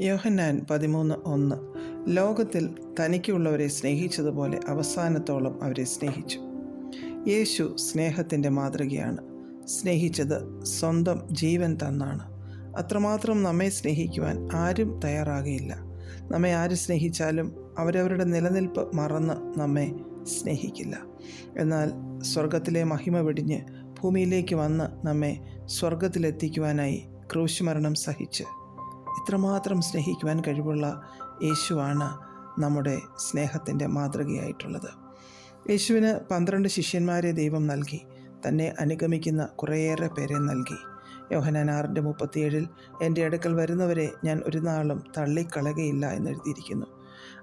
യോഹന്നാൻ പതിമൂന്ന് ഒന്ന്. ലോകത്തിൽ തനിക്കുള്ളവരെ സ്നേഹിച്ചതുപോലെ അവസാനത്തോളം അവരെ സ്നേഹിച്ചു. യേശു സ്നേഹത്തിന്റെ മാതൃകയാണ്. സ്നേഹിച്ചത് സ്വന്തം ജീവൻ തന്നാണ്. അത്രമാത്രം നമ്മെ സ്നേഹിക്കുവാൻ ആരും തയ്യാറാകയില്ല. നമ്മെ ആര് സ്നേഹിച്ചാലും അവരവരുടെ നിലനിൽപ്പ് മറന്ന് നമ്മെ സ്നേഹിക്കില്ല. എന്നാൽ സ്വർഗത്തിലെ മഹിമ വെടിഞ്ഞ് ഭൂമിയിലേക്ക് വന്ന് നമ്മെ സ്വർഗത്തിലെത്തിക്കുവാനായി ക്രൂശ് മരണം സഹിച്ച് ഇത്രമാത്രം സ്നേഹിക്കുവാൻ കഴിവുള്ള യേശുവാണ് നമ്മുടെ സ്നേഹത്തിന്റെ മാതൃകയായിട്ടുള്ളത്. യേശുവിന് പന്ത്രണ്ട് ശിഷ്യന്മാരെ ദൈവം നൽകി. തന്നെ അനുഗമിക്കുന്ന കുറേയേറെ പേരെ നൽകി. യോഹനാൻ ആറിന്റെ മുപ്പത്തിയേഴിൽ എന്റെ അടുക്കൽ വരുന്നവരെ ഞാൻ ഒരു നാളും തള്ളിക്കളകയില്ല എന്നെഴുതിയിരിക്കുന്നു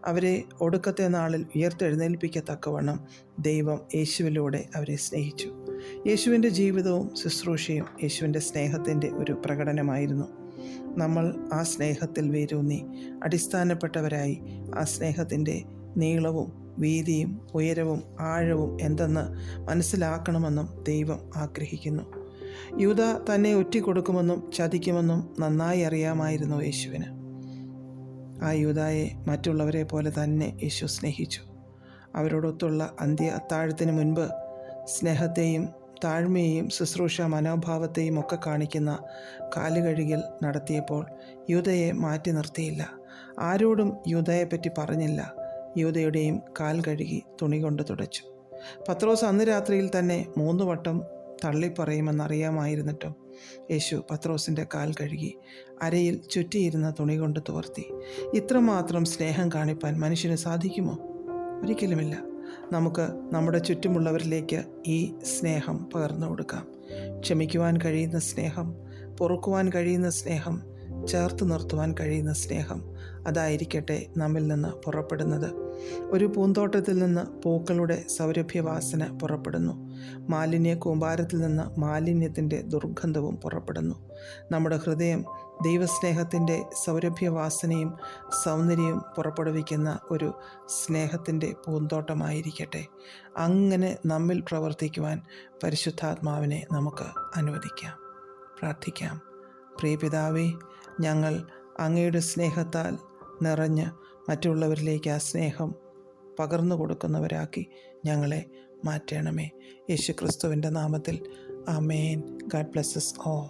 അവരെ ഒടുക്കത്തെ നാളിൽ ഉയർത്തെഴുന്നേൽപ്പിക്കത്തക്കവണ്ണം ദൈവം യേശുവിലൂടെ അവരെ സ്നേഹിച്ചു. യേശുവിന്റെ ജീവിതവും ശുശ്രൂഷയും യേശുവിന്റെ സ്നേഹത്തിന്റെ ഒരു പ്രകടനമായിരുന്നു. നമ്മൾ ആ സ്നേഹത്തിൽ വേരൂന്നി. അടിസ്ഥാനപ്പെട്ടവരായി ആ സ്നേഹത്തിന്റെ നീളവും വീതിയും ഉയരവും ആഴവും എന്തെന്ന് മനസ്സിലാക്കണമെന്നും ദൈവം ആഗ്രഹിക്കുന്നു. യൂത തന്നെ ഒറ്റിക്കൊടുക്കുമെന്നും ചതിക്കുമെന്നും നന്നായി അറിയാമായിരുന്നു യേശുവിന്. ആ യൂതായെ മറ്റുള്ളവരെ പോലെ തന്നെ യേശു സ്നേഹിച്ചു. അവരോടൊത്തുള്ള അന്ത്യ അത്താഴത്തിന് മുൻപ് സ്നേഹത്തെയും താഴ്മയെയും ശുശ്രൂഷ മനോഭാവത്തെയും ഒക്കെ കാണിക്കുന്ന കാലുകഴുകിൽ നടത്തിയപ്പോൾ യൂതയെ മാറ്റി നിർത്തിയില്ല. ആരോടും യൂതയെപ്പറ്റി പറഞ്ഞില്ല. യൂതയുടെയും കാൽ കഴുകി തുണി കൊണ്ട് തുടച്ചു. പത്രോസ് അന്ന് രാത്രിയിൽ തന്നെ മൂന്ന് വട്ടം തള്ളിപ്പറയുമെന്നറിയാമായിരുന്നിട്ടും യേശു പത്രോസിന്റെ കാൽ കഴുകി അരയിൽ ചുറ്റിയിരുന്ന തുണി കൊണ്ട് തുവർത്തി. ഇത്രമാത്രം സ്നേഹം കാണിപ്പാൻ മനുഷ്യന് സാധിക്കുമോ? ഒരിക്കലുമില്ല. നമുക്ക് നമ്മുടെ ചുറ്റുമുള്ളവരിലേക്ക് ഈ സ്നേഹം പകർന്നു കൊടുക്കാം. ക്ഷമിക്കുവാൻ കഴിയുന്ന സ്നേഹം പൊറുക്കുവാൻ കഴിയുന്ന സ്നേഹം ചേർത്ത് നിർത്തുവാൻ കഴിയുന്ന സ്നേഹം അതായിരിക്കട്ടെ നമ്മിൽ നിന്ന് പുറപ്പെടുന്നത്. ഒരു പൂന്തോട്ടത്തിൽ നിന്ന് പൂക്കളുടെ സൗരഭ്യവാസന പുറപ്പെടുന്നു. മാലിന്യ കൂമ്പാരത്തിൽ നിന്ന് മാലിന്യത്തിന്റെ ദുർഗന്ധവും പുറപ്പെടുന്നു. നമ്മുടെ ഹൃദയം ദൈവസ്നേഹത്തിന്റെ സൗരഭ്യവാസനയും സൗന്ദര്യവും പുറപ്പെടുവിക്കുന്ന ഒരു സ്നേഹത്തിന്റെ പൂന്തോട്ടമായിരിക്കട്ടെ. അങ്ങനെ നമ്മിൽ പ്രവർത്തിക്കുവാൻ പരിശുദ്ധാത്മാവിനെ നമുക്ക് അനുവദിക്കാം. പ്രാർത്ഥിക്കാം. പ്രിയപിതാവേ ഞങ്ങൾ അങ്ങയുടെ സ്നേഹത്താൽ നിറഞ്ഞ് മറ്റുള്ളവരിലേക്ക് ആ സ്നേഹം പകർന്നു കൊടുക്കുന്നവരാക്കി ഞങ്ങളെ മാറ്റണമേ. യേശു ക്രിസ്തുവിന്റെ നാമത്തിൽ. ആമേൻ. ഗാഡ് ബ്ലെസ്സസ് ഓ